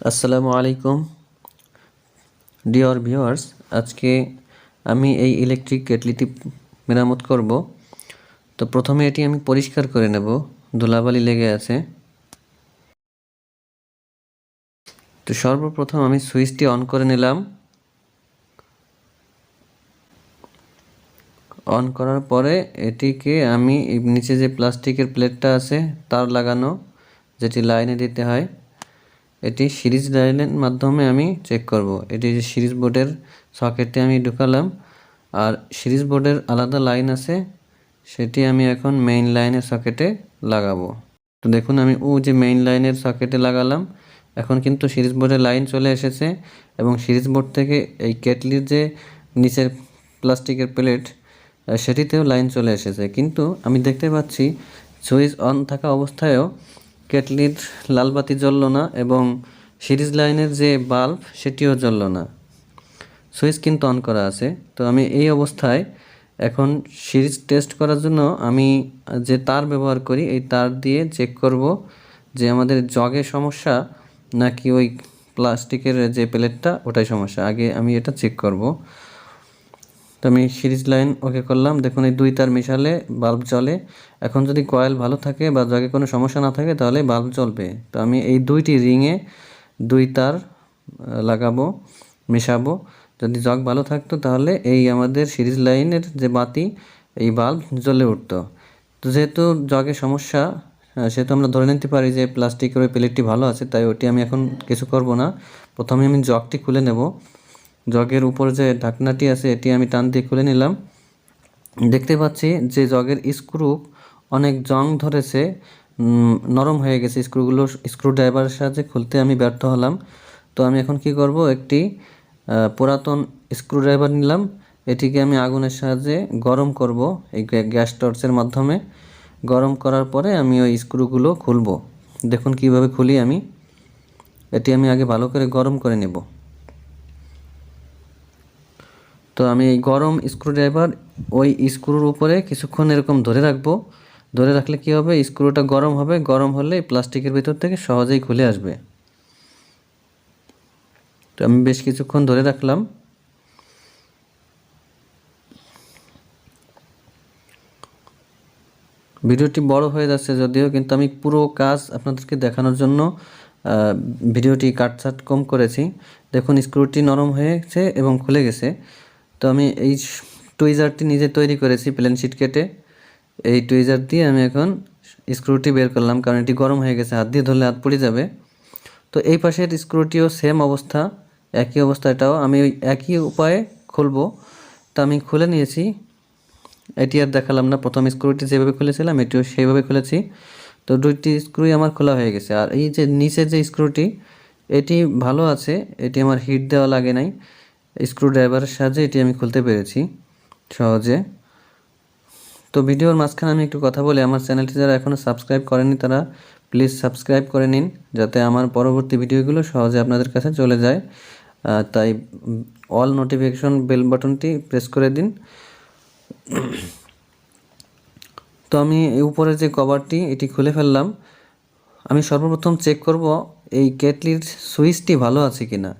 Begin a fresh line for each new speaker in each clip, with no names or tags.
আসসালামু আলাইকুম। Dear viewers আজকে আমি এই ইলেকট্রিক কেটলিটি মেরামত করব। তো প্রথমে এটি আমি পরিষ্কার করে নেব। ধুলাবালি লেগে আছে। তো সর্বপ্রথম আমি সুইচটি অন করে নিলাম। অন করার পরে এটিকে আমি নিচে যে প্লাস্টিকের প্লেটটা আছে, তার লাগানো, যেটি লাইনে দিতে হয়। এটি সিরিজ লাইনের মাধ্যমে আমি চেক করব। এটি যে সিরিজ বোর্ডের সকেটে আমি ঢুকালাম, আর সিরিজ বোর্ডের আলাদা লাইন আছে, সেটি আমি এখন মেইন লাইনের সকেটে লাগাবো। তো দেখুন, আমি ও যে মেইন লাইনের সকেটে লাগালাম, এখন কিন্তু সিরিজ বোর্ডের লাইন চলে এসেছে, এবং সিরিজ বোর্ড থেকে এই কেটলির যে নিচের প্লাস্টিকের প্লেট সেটিতেও লাইন চলে এসেছে। কিন্তু আমি দেখতে পাচ্ছি, সুইচ অন থাকা অবস্থায়ও কেটলির লাল বাতি জ্বলল না এবং সিরিজ লাইনের যে বাল্ব, সেটিও জ্বলল না। সুইচ কিন্তু অন করা আছে। তো আমি এই অবস্থায় এখন সিরিজ টেস্ট করার জন্য আমি যে তার ব্যবহার করি, এই তার দিয়ে চেক করব যে আমাদের জগে সমস্যা নাকি ওই প্লাস্টিকের যে প্লেটটা, ওটাই সমস্যা। আগে আমি এটা চেক করব। আমি সিরিজ লাইন ওকে করলাম। দেখুন, এই দুই তার মিশালে বাল্ব জ্বলে। এখন যদি কয়েল ভালো থাকে বা জগে কোনো সমস্যা না থাকে, তাহলে বাল্ব জ্বলবে। তো আমি এই দুইটি রিংয়ে দুই তার লাগাবো, মেশাবো। যদি জগ ভালো থাকতো, তাহলে এই আমাদের সিরিজ লাইনের যে বাতি, এই বাল্ব জ্বলে উঠতো। তো যেহেতু জগে সমস্যা সেহেতু আমরা ধরে নিতে পারি যে প্লাস্টিকের ওই প্লেটটি ভালো আছে, তাই ওটি আমি এখন কিছু করব না। প্রথমে আমি জগটি খুলে নেব। জগের উপর যে ঢাকনাটি আছে, এটি আমি টান দিয়ে খুলে নিলাম। দেখতে পাচ্ছি যে জগের স্ক্রু অনেক জং ধরেছে নরম হয়ে গেছে। স্ক্রুগুলো, স্ক্রু ড্রাইভারের সাহায্যে খুলতে আমি ব্যর্থ হলাম। তো আমি এখন কি করব? একটি পুরাতন স্ক্রু ড্রাইভার নিলাম। এটিকে আমি আগুনের সাহায্যে গরম করব এই গ্যাস টর্চের মাধ্যমে। গরম করার পরে আমি ওই স্ক্রুগুলো খুলব। দেখুন কীভাবে খুলি আমি। এটি আমি আগে ভালো করে গরম করে নেব। তো আমি এই গরম স্ক্রুড্রাইভার ওই স্ক্রুর উপরে কিছুক্ষণ এরকম ধরে রাখব। ধরে রাখলে কি হবে? স্ক্রুটা গরম হবে। গরম হলে প্লাস্টিকের ভিতর থেকে সহজেই খুলে আসবে। তো আমি বেশ কিছুক্ষণ ধরে রাখলাম। ভিডিওটি বড় হয়ে যাচ্ছে যদিও, কিন্তু আমি পুরো কাজ আপনাদেরকে দেখানোর জন্য ভিডিওটি কাটছাট কম করেছি। দেখুন স্ক্রুটি নরম হয়েছে এবং খুলে গেছে। আমি এই টুইজারটি নিজে তৈরি করেছি প্লেন শিট কেটে। এই টুইজার দিয়ে আমি এখন স্ক্রুটি বের করলাম, কারণ এটি গরম হয়ে গেছে, হাত দিয়ে ধরলে হাত পড়ে যাবে। তো এই পাশের স্ক্রুটিও সেম অবস্থা, একই অবস্থা এটাও। আমি ওই একই উপায়ে খুলবো। তো আমি খুলে নিয়েছি। এটি আর দেখালাম না, প্রথম স্ক্রুটি যেভাবে খুলেছিলাম, এটিও সেইভাবে খুলেছি। তো দুইটি স্ক্রুই আমার খোলা হয়ে গেছে। আর এই যে নিচের যে স্ক্রুটি এটি ভালো আছে, এটি আমার হিট দেওয়া লাগে নাই। স্ক্রু ড্রাইভারের সাহায্যে এটি আমি খুলতে পেরেছি, সহজে। তো ভিডিওর মাঝখানে আমি একটু কথা বলি, আমার চ্যানেলটি যারা এখনও সাবস্ক্রাইব করেনি তারা প্লিজ সাবস্ক্রাইব করে নিন, যাতে আমার পরবর্তী ভিডিওগুলো সহজে আপনাদের কাছে চলে যায়। তাই অল নোটিফিকেশন বেল বাটনটি প্রেস করে দিন। তো আমি উপরে যে কভারটি এটি খুলে ফেললাম। আমি সর্বপ্রথম চেক করব, এই কেটলির সুইচটি ভালো আছে কিনা।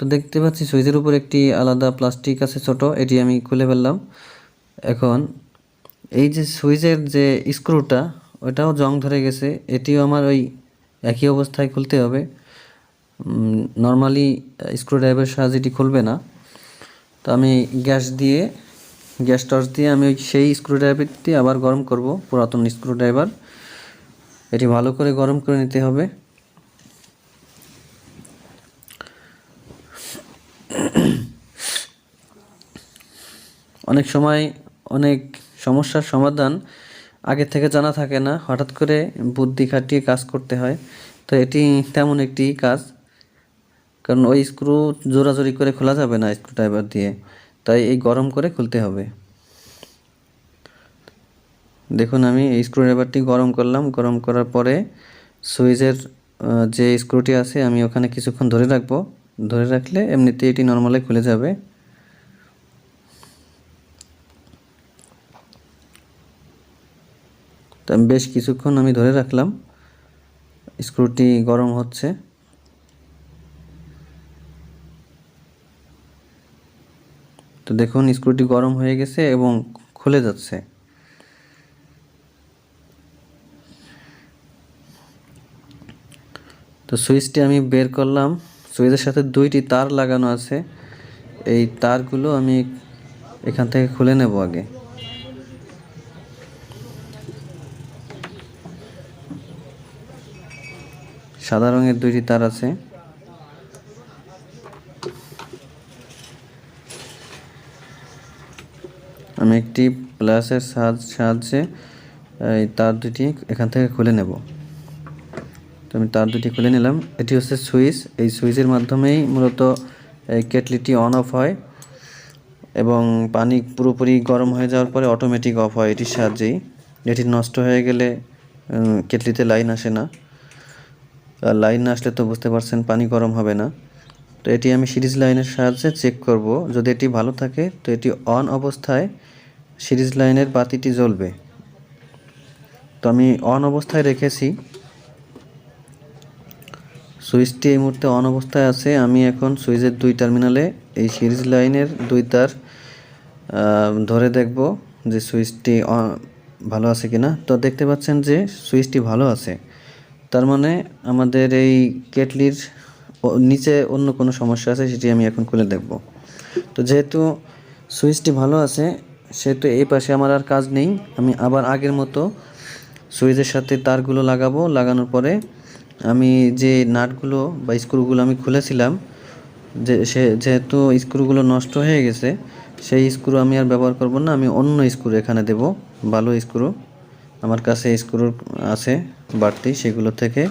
তো দেখতে পাচ্ছি সুইচের উপর একটি আলাদা প্লাস্টিক আছে ছোট, এটি আমি খুলে ফেললাম। এখন এই যে সুইচের যে স্ক্রুটা, ওটাও জং ধরে গেছে, এটিও আমার ওই একই অবস্থায় খুলতে হবে। নর্মালি স্ক্রু ড্রাইভার সাহায্যে এটি খুলবে না। তো আমি গ্যাস দিয়ে, গ্যাস টর্চ দিয়ে আমি ওই সেই স্ক্রু ড্রাইভারটি আবার গরম করব, পুরাতন স্ক্রু ড্রাইভার এটি ভালো করে গরম করে নিতে হবে। অনেক সময় অনেক সমস্যার সমাধান আগে থেকে জানা থাকে না। হঠাৎ করে বুদ্ধি খাটিয়ে কাজ করতে হয়। তো এটি তেমন একটি কাজ। কারণ ওই স্ক্রু জোরাজোরি করে খোলা যাবে না স্ক্রু ড্রাইভার দিয়ে। তাই এই গরম করে খুলতে হবে। দেখুন, আমি এই স্ক্রু ড্রাইভারটি গরম করলাম। গরম করার পরে সুইচের যে স্ক্রুটি আছে, আমি ওখানে কিছুক্ষণ ধরে রাখব। ধরে রাখলে এমনিতে এটি নর্মালে খুলে যাবে। তো আমি বেশ কিছুক্ষণ আমি ধরে রাখলাম। স্ক্রুটি গরম হচ্ছে। তো দেখুন, স্ক্রুটি গরম হয়ে গেছে এবং খুলে যাচ্ছে। তো সুইচটি আমি বের করলাম। সুইচের সাথে দুইটি তার লাগানো আছে। এই তারগুলো আমি এখান থেকে খুলে নেব আগে। সাদা রঙের দুইটি তার আছে। আমি একটি প্লাসের সাহায্য- এই তার দুটি এখান থেকে খুলে নেব। তো আমি তার দুটি খুলে নিলাম। এটি হচ্ছে সুইচ। এই সুইচের মাধ্যমেই মূলত এই কেটলিটি অন অফ হয় এবং পানি পুরোপুরি গরম হয়ে যাওয়ার পরে অটোমেটিক অফ হয় এটির সাহায্যেই। এটি নষ্ট হয়ে গেলে কেটলিতে লাইন আসে না। লাইন না আসলে তো বুঝতে পারছেন পানি গরম হবে না। তো এটি আমি সিরিজ লাইনের সাহায্যে চেক করব। যদি এটি ভালো থাকে, তো এটি অন অবস্থায় সিরিজ লাইনের বাতিটি জ্বলবে। তো আমি অন অবস্থায় রেখেছি। সুইচটি এই মুহূর্তে অন অবস্থায় আছে। আমি এখন সুইচের দুই টার্মিনালে এই সিরিজ লাইনের দুই তার ধরে দেখব যে সুইচটি ভালো আছে কিনা। তো দেখতে পাচ্ছেন যে সুইচটি ভালো আছে। তার মানে আমাদের এই কেটলির নিচে অন্য কোনো সমস্যা আছে সেটি আমি এখন খুলে দেখব। তো যেহেতু সুইচটি ভালো আছে, সেহেতু এই পাশে আমার আর কাজ নেই, আমি আবার আগের মতো সুইচের সাথে তারগুলো লাগাবো। লাগানোর পরে আমি যে নাটগুলো বা স্ক্রুগুলো আমি খুলেছিলাম, যে সে যেহেতু স্ক্রুগুলো নষ্ট হয়ে গেছে, সেই স্ক্রু আমি আর ব্যবহার করব না, আমি অন্য স্ক্রু এখানে দেব, ভালো স্ক্রু। আমার কাছে স্ক্রু আছে বাড়তি সেগুলো থেকে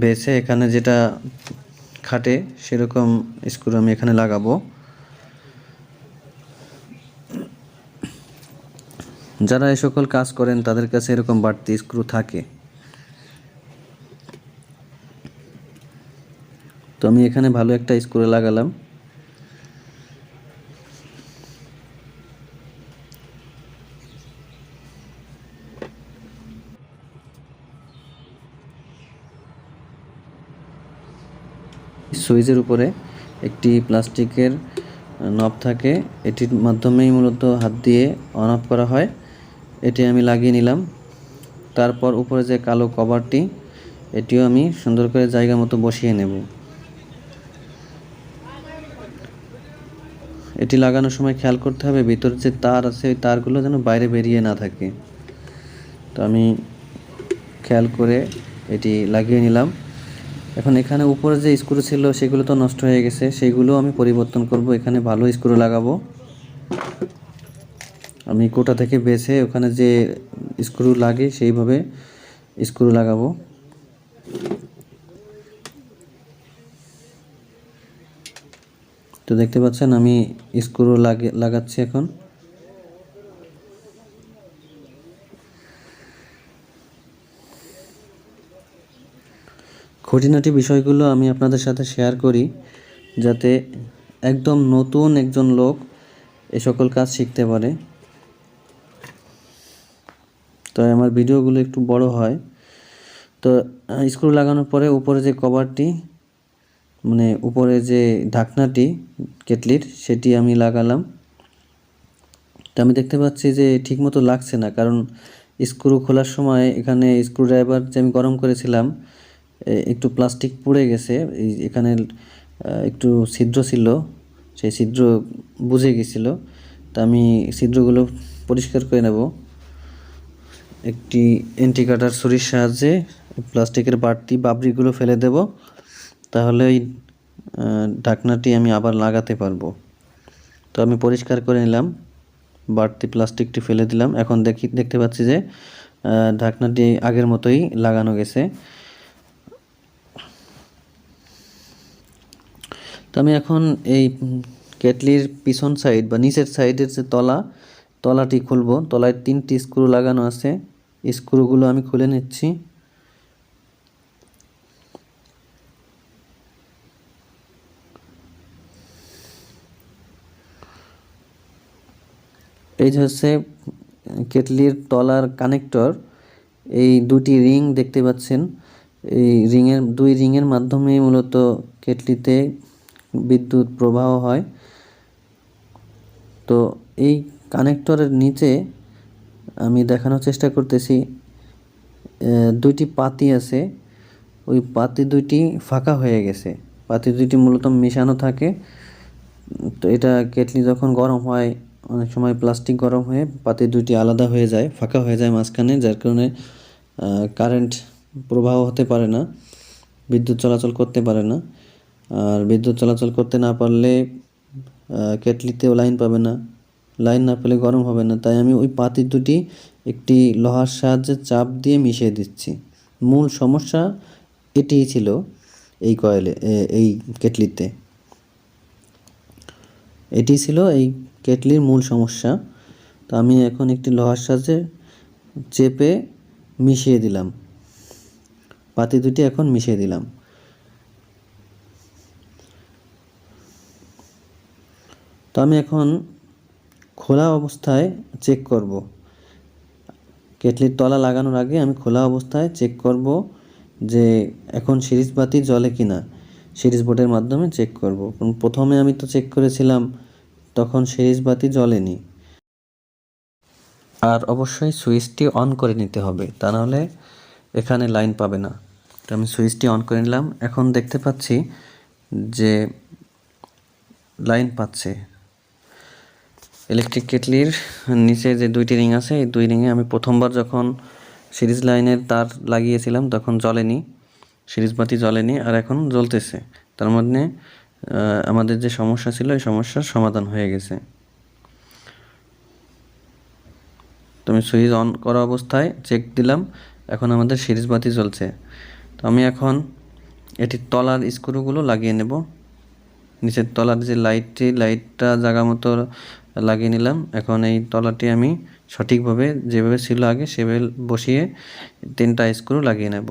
বেছে এখানে যেটা খাটে সেরকম স্ক্রু আমি এখানে লাগাবো। যারা এই সকল কাজ করেন তাদের কাছে এরকম বাড়তি স্ক্রু থাকে। তো আমি এখানে ভালো একটা স্ক্রু লাগালাম। সুইচের উপরে একটি প্লাস্টিকের নব থাকে। এটির মাধ্যমেই মূলত হাত দিয়ে অন অফ করা হয়। এটি আমি লাগিয়ে নিলাম। তারপর উপরে যে কালো কভারটি, এটিও আমি সুন্দর করে জায়গা মতো বসিয়ে নেব। এটি লাগানোর সময় খেয়াল করতে হবে, ভিতরে যে তার আছে, ওই তারগুলো যেন বাইরে বেরিয়ে না থাকে। তো আমি খেয়াল করে এটি লাগিয়ে নিলাম। এখন এখানে উপরে যে স্ক্রু ছিল, সেগুলো তো নষ্ট হয়ে গেছে। সেগুলো আমি পরিবর্তন করব। এখানে ভালো স্ক্রু লাগাবো। আমি কোটা থেকে বেছে ওখানে যে স্ক্রু লাগে, সেইভাবে স্ক্রু লাগাবো। তো দেখতে পাচ্ছেন, আমি স্ক্রু লাগে, লাগাচ্ছি এখন। খুঁটিনাটি বিষয়গুলো আমি আপনাদের সাথে শেয়ার করি যাতে একদম নতুন একজন লোক এ সকল কাজ শিখতে পারে। তাই আমার ভিডিওগুলো একটু বড় হয়। তো স্ক্রু লাগানোর পরে উপরে যে কভারটি মানে উপরে যে ঢাকনাটি, কেটলির, সেটি আমি লাগালাম। তো আমি দেখতে পাচ্ছি যে ঠিকমতো লাগছে না, কারণ স্ক্রু খোলার সময় এখানে স্ক্রু ড্রাইভার যে আমি গরম করেছিলাম একটু প্লাস্টিক পুড়ে গেছে। এই এখানে একটু ছিদ্র ছিল, সেই ছিদ্র বুঝে গেছিল। তা আমি ছিদ্রগুলো পরিষ্কার করে নেব। একটি এন্টি কাটার ছুরির সাহায্যে প্লাস্টিকের বাড়তি বাবরিগুলো ফেলে দেব। তাহলে ওই ঢাকনাটি আমি আবার লাগাতে পারব। তো আমি পরিষ্কার করে নিলাম, বাড়তি প্লাস্টিকটি ফেলে দিলাম। এখন দেখি, দেখতে পাচ্ছি যে ঢাকনাটি আগের মতোই লাগানো গেছে। তো আমি এখন এই কেটলির পিছন সাইড বা নিচের সাইডের যে তলা, তলাটি খুলবো। তলায় তিনটি স্ক্রু লাগানো আছে। স্ক্রুগুলো আমি খুলে নিচ্ছি। এই হচ্ছে কেটলির তলার কানেক্টর এই দুটি রিং দেখতে পাচ্ছেন। এই রিংয়ের দুই রিংয়ের মাধ্যমে মূলত কেটলিতে বিদ্যুৎ প্রবাহ হয়। তো এই কানেক্টরের নিচে আমি দেখানোর চেষ্টা করতেছি দুইটি পাতি আছে। ওই পাতি দুইটি ফাঁকা হয়ে গেছে। পাতি দুইটি মূলত মেশানো থাকে। তো এটা কেটলি যখন গরম হয়, অনেক সময় প্লাস্টিক গরম হয়ে পাতি দুইটি আলাদা হয়ে যায়, ফাঁকা হয়ে যায় মাঝখানে, যার কারণে কারেন্ট প্রবাহ হতে পারে না, বিদ্যুৎ চলাচল করতে পারে না। আর বিদ্যুৎ চলাচল করতে না পারলে কেটলিতেও লাইন পাবে না। লাইন না পেলে গরম হবে না। তাই আমি ওই পাতির দুটি, একটি লোহার সাহায্যে চাপ দিয়ে মিশিয়ে দিচ্ছি। মূল সমস্যা এটিই ছিল এই কয়েলে এই কেটলিতে। এটি ছিল এই কেটলির মূল সমস্যা। তো আমি এখন একটি লোহার সাহায্যে চেপে মিশিয়ে দিলাম। পাতি দুটি এখন মিশিয়ে দিলাম। তো আমি এখন খোলা অবস্থায় চেক করব। কেটলির তলা লাগানোর আগে আমি খোলা অবস্থায় চেক করব যে এখন সিরিজ বাতি জ্বলে কি না সিরিজ বোর্ডের মাধ্যমে চেক করব। প্রথমে আমি তো চেক করেছিলাম, তখন সিরিজ বাতি জ্বলেনি। আর অবশ্যই সুইচটি অন করে নিতে হবে, তা নাহলে এখানে লাইন পাবে না। তো আমি সুইচটি অন করে নিলাম। এখন দেখতে পাচ্ছি যে লাইন পাচ্ছে। ইলেকট্রিক কেটলির নিচে যে দুইটি রিং আছে, এই দুই রিংয়ে আমি প্রথমবার যখন সিরিজ লাইনের তার লাগিয়েছিলাম, তখন জ্বলেনি সিরিজ বাতি জ্বলেনি, আর এখন জ্বলতেছে। তার মধ্যে আমাদের যে সমস্যা ছিল, এই সমস্যার সমাধান হয়ে গেছে। তো আমি সুইচ অন করা অবস্থায় চেক দিলাম, এখন আমাদের সিরিজ বাতি জ্বলছে। তো আমি এখন এটির তলার স্ক্রুগুলো লাগিয়ে নেব। নিচের তলার যে লাইটটি লাইটটা জায়গা মতো লাগিয়ে নিলাম। এখন এই তলাটি আমি সঠিকভাবে যেভাবে ছিল আগে, সেভাবে বসিয়ে তিনটা স্ক্রু লাগিয়ে নেব।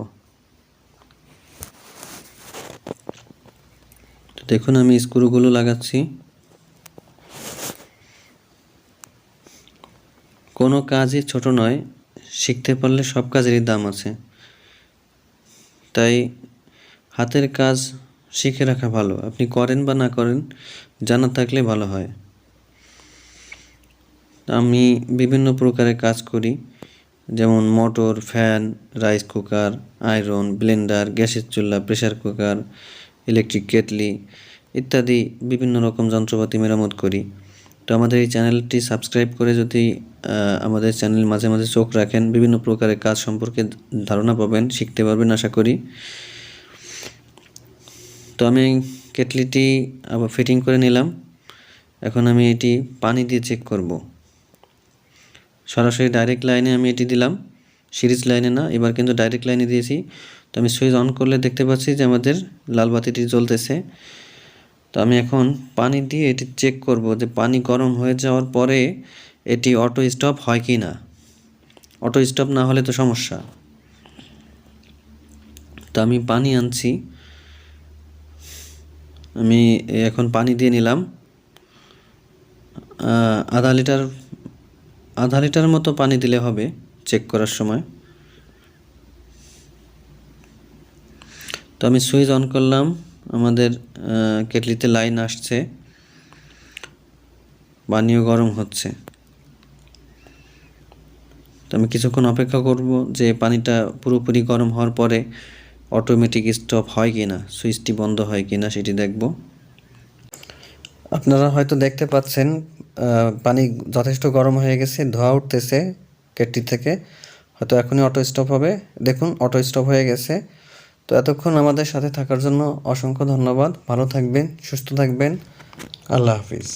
দেখুন, আমি স্ক্রুগুলো লাগাচ্ছি। কোনো কাজই ছোট নয়, শিখতে পারলে সব কাজেরই দাম আছে। তাই হাতের কাজ শিখে রাখা ভালো। আপনি করেন বা না করেন, জানা থাকলে ভালো হয়। আমি বিভিন্ন প্রকারের কাজ করি। যেমন motor, fan, rice cooker, iron, blender, গ্যাসের চুল্লা প্রেশার কুকার, ইলেকট্রিক কেটলি ইত্যাদি বিভিন্ন রকম যন্ত্রপাতি মেরামত করি। তো আমাদের এই চ্যানেলটি সাবস্ক্রাইব করে যদি আমাদের চ্যানেল মাঝে মাঝে চোখ রাখেন, বিভিন্ন প্রকারের কাজ সম্পর্কে ধারণা পাবেন, শিখতে পারবেন আশা করি। তো আমি কেটলিটি আবার ফিটিং করে নিলাম। এখন আমি এটি পানি দিয়ে চেক করব। সরাসরি ডাইরেক্ট লাইনে আমি এটি দিলাম। সিরিজ লাইনে না, এবার কিন্তু ডাইরেক্ট লাইনে দিয়েছি। তো আমি সুইচ অন করলে দেখতে পাচ্ছি যে আমাদের লাল বাতিটি জ্বলতেছে। তো আমি এখন পানি দিয়ে এটি চেক করব যে পানি গরম হয়ে যাওয়ার পরে এটি অটো স্টপ হয় কি না। অটো স্টপ না হলে তো সমস্যা। তো আমি পানি আনছি। আমি এখন পানি দিয়ে নিলাম। আধা লিটার আধা লিটার মতো পানি দিলে হবে চেক করার সময়। তো আমি সুইচ অন করলাম, আমাদের কেটলিতে লাইন আসছে, পানিও গরম হচ্ছে। তো আমি কিছুক্ষণ অপেক্ষা করব যে পানিটা পুরোপুরি গরম হওয়ার পরে অটোমেটিক স্টপ হয় কি না সুইচটি বন্ধ হয় কি না সেটি দেখব। আপনারা হয়তো দেখতে পাচ্ছেন পানি যথেষ্ট গরম হয়ে গেছে, ধোয়া উঠতেছে কেটলি থেকে। হয়তো এখনই অটো স্টপ হবে। দেখুন অটো স্টপ হয়ে গেছে। তো এতক্ষণ আমাদের সাথে থাকার জন্য অসংখ্য ধন্যবাদ। ভালো থাকবেন, সুস্থ থাকবেন। আল্লাহ হাফিজ।